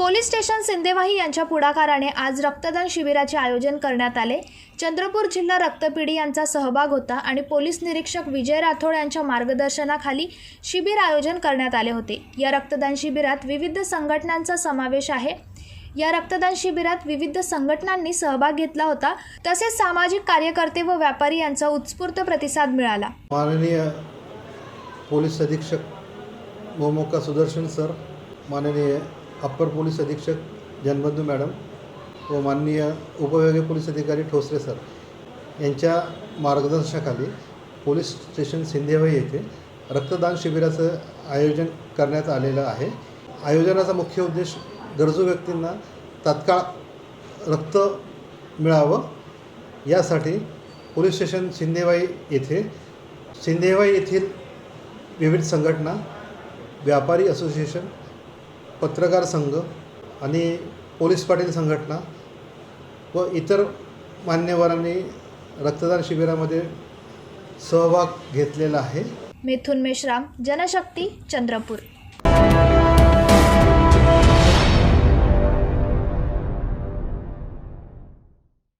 Police station Sindewahi यांच्या पुढाकाराने आज रक्तदान शिबिराचे आयोजन करण्यात आले. चंद्रपूर जिल्हा रक्तपिढी यांचा सहभाग होता आणि पोलीस निरीक्षक विजय राठोड यांच्या मार्गदर्शनाखाली शिबिर आयोजन करण्यात आले होते. या रक्तदान शिबिरात विविध संघटनांचा समावेश आहे. या रक्तदान शिबिरात विविध संघटनांनी सहभाग घेतला होता. तसेच सामाजिक कार्यकर्ते व व्यापारी यांचा उत्स्फूर्त प्रतिसाद मिळाला. माननीय पोलीस अधीक्षक सुदर्शन सर माननीय अप्पर पोलीस अधीक्षक जनबंधू मॅडम व माननीय उपविभागीय पोलीस अधिकारी ठोसरे सर यांच्या मार्गदर्शनाखाली पोलीस स्टेशन सिंधेवाई येथे रक्तदान शिबिराचं आयोजन करण्यात आलेलं आहे. आयोजनाचा मुख्य उद्देश गरजू व्यक्तींना तात्काळ रक्त मिळावं. यासाठी पोलीस स्टेशन सिंधेवाई येथे सिंधेवाई येथील विविध संघटना व्यापारी असोसिएशन पत्रकार संघ आणि पोलीस पाटील संघटना व इतर मान्यवरांनी रक्तदान शिबिरामध्ये सहभाग घेतलेला आहे. मिथुन मेश्राम जनशक्ती चंद्रपूर.